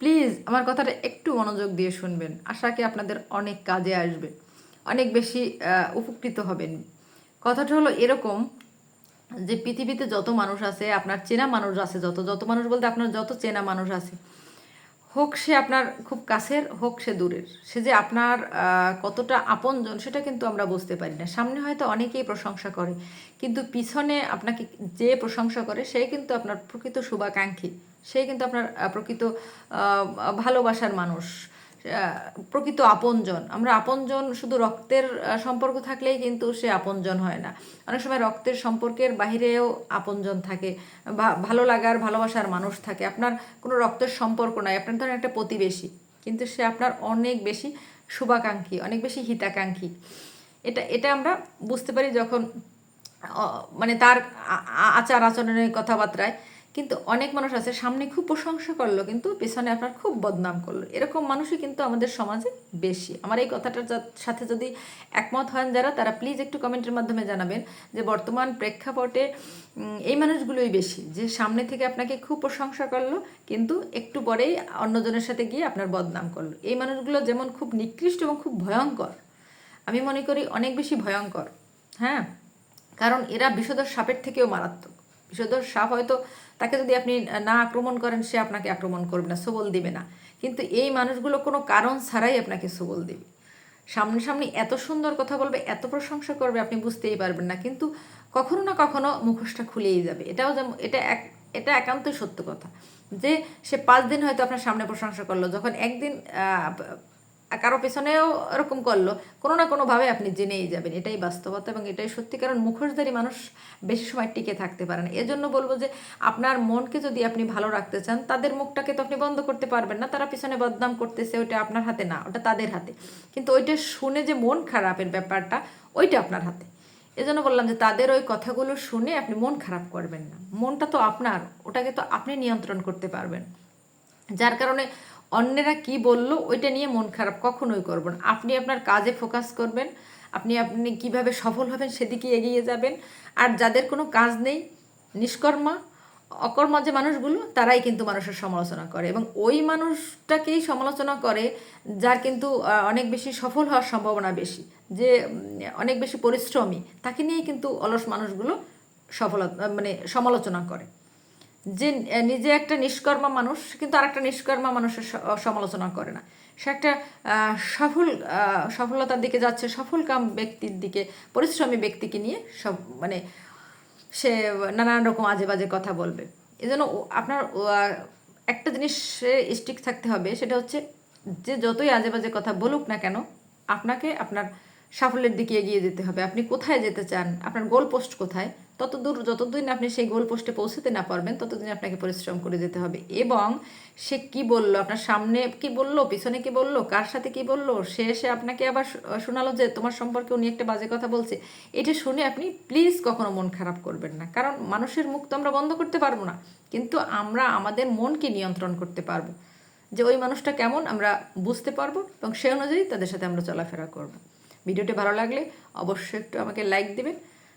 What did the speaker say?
Please আমার কথাটা একটু মনোযোগ দিয়ে শুনবেন। আশাকে আপনাদের অনেক কাজে আসবে। অনেক বেশি উপকৃত হবেন। কথাটা হলো এরকম যে, পৃথিবীতে যত মানুষ আছে, আপনার চেনা মানুষ আছে, যত যত মানুষ বলতে আপনার যত চেনা মানুষ আছে হোক সে আপনার খুব কাছের, হোক সে দূরের। সে যে আপনার কতটা আপনজন সেটা কিন্তু আমরা বুঝতে পারি না। সামনে হয়তো অনেকেই প্রশংসা করে, কিন্তু পিছনে আপনাকে যে প্রশংসা করে, সে কিন্তু আপনার প্রকৃত শুভাকাঙ্ক্ষী। সে কিন্তু আপনার প্রকৃত ভালোবাসার মানুষ। প্রকৃত আপনজন। আমরা আপনজন শুধু রক্তের সম্পর্ক থাকলেই কিন্তু সে আপনজন হয় না। অনেক সময় রক্তের সম্পর্কের বাহিরেও আপনজন থাকে বা ভালো লাগার, ভালোবাসার মানুষ থাকে। আপনার কোনো রক্তের সম্পর্ক নাই। আপনার ধরেন একটা প্রতিবেশী, কিন্তু সে আপনার অনেক বেশি শুভাকাঙ্ক্ষী, অনেক বেশি হিতাকাঙ্ক্ষী। এটা এটা আমরা বুঝতে পারি যখন মানে তার আচার আচরণের কথাবার্তায় কিন্তু অনেক মানুষ আছে, সামনে খুব প্রশংসা করল, কিন্তু পেছনে আপনার খুব বদনাম করল। এরকম মানুষই কিন্তু আমাদের সমাজে বেশি। আমার এই কথাটার সাথে যদি একমত হন যারা, তারা প্লিজ একটু কমেন্টের মাধ্যমে জানাবেন যে বর্তমান প্রেক্ষাপটে এই মানুষগুলোই বেশি, যে সামনে থেকে আপনাকে খুব প্রশংসা করল, কিন্তু একটু পরেই অন্যজনের সাথে গিয়ে আপনার বদনাম করল। এই মানুষগুলো যেমন খুব নিকৃষ্ট এবং খুব ভয়ঙ্কর, আমি মনে করি অনেক বেশি ভয়ঙ্কর হ্যাঁ? কারণ এরা বিষধর সাপের থেকেও মারাত্মক। বিষধর সাপ হয়তো তাকে যদি আপনি না আক্রমণ করেন, সে আপনাকে আক্রমণ করবে না, সবল দিবে না। কিন্তু এই মানুষগুলো কোনো কারণ ছাড়াই আপনাকে সবল দিবে। সামনে সামনে এত সুন্দর কথা বলবে, এত প্রশংসা করবে, আপনি বুঝতেই পারবেন না। কিন্তু কখনো না কখনো মুখোশটা খুলেই যাবে। এটাও যেমন, এটা এক, এটা একান্তই সত্য কথা। যে সে পাঁচ দিন হয়তো আপনার সামনে প্রশংসা করল, যখন একদিন কারও পেছনেও এরকম করল, কোনো না কোনোভাবে আপনি জেনেই যাবেন। এটাই বাস্তবতা এবং এটাই সত্যি, কারণ মুখোশধারী মানুষ বেশি সময় টিকে থাকতে পারে না। এজন্য বলব যে, আপনার মনকে যদি আপনি ভালো রাখতে চান, তাদের মুখটাকে তো আপনি বন্ধ করতে পারবেন না। তারা পিছনে বদনাম করতেছে, ওইটা আপনার হাতে না, ওটা তাদের হাতে। কিন্তু ওইটা শুনে যে মন খারাপের ব্যাপারটা, ওইটা আপনার হাতে। এজন্য বললাম যে, তাদের ওই কথাগুলো শুনে আপনি মন খারাপ করবেন না। মনটা তো আপনার, ওটাকে তো আপনি নিয়ন্ত্রণ করতে পারবেন। যার কারণে অন্যেরা কি বলল, ওইটা নিয়ে মন খারাপ কখনোই করবেন না। আপনি আপনার কাজে ফোকাস করবেন, আপনি আপনি কীভাবে সফল হবেন সেদিকে এগিয়ে যাবেন। আর যাদের কোনো কাজ নেই, নিষ্কর্মা, অকর্মা যে মানুষগুলো, তারাই কিন্তু মানুষের সমালোচনা করে। এবং ওই মানুষটাকেই সমালোচনা করে, যার কিন্তু অনেক বেশি সফল হওয়ার সম্ভাবনা বেশি। যে অনেক বেশি পরিশ্রমী, তাকে নিয়েই কিন্তু অলস মানুষগুলো সফলতা মানে সমালোচনা করে। যে নিজে একটা নিষ্কর্মা মানুষ, কিন্তু আর একটা নিষ্কর্মা মানুষের সমালোচনা করে না। সে একটা সফল সফলতার দিকে যাচ্ছে সফল কাম ব্যক্তির দিকে, পরিশ্রমী ব্যক্তিকে নিয়ে সব মানে সে নানান রকম আজে বাজে কথা বলবে। এজন্য আপনার একটা জিনিস স্ট্রিক থাকতে হবে, সেটা হচ্ছে যে যতই আজে বাজে কথা বলুক না কেন, আপনাকে আপনার সাফল্যের দিকে এগিয়ে যেতে হবে। আপনি কোথায় যেতে চান? আপনার গোল পোস্ট কোথায়? ততদূর, যতদিন আপনি সেই গোল পোস্টে পৌঁছতে না পারবেন, ততদিন আপনাকে পরিশ্রম করে যেতে হবে। এবং সে কি বলল, আপনার সামনে কি বলল, পিছনে কি বলল, কার সাথে কি বলল, সে এসে আপনাকে আবার শোনালো যে তোমার সম্পর্কে উনি একটা বাজে কথা বলছে। এটা শুনে আপনি প্লিজ কখনো মন খারাপ করবেন না। কারণ মানুষের মুখ তো আমরা বন্ধ করতে পারব না, কিন্তু আমরা আমাদের মনকে নিয়ন্ত্রণ করতে পারব। যে ওই মানুষটা কেমন আমরা বুঝতে পারব এবং সে অনুযায়ী তাদের সাথে আমরা চলাফেরা করব। ভিডিওটি ভালো লাগলে অবশ্যই একটু আমাকে লাইক দিবেন।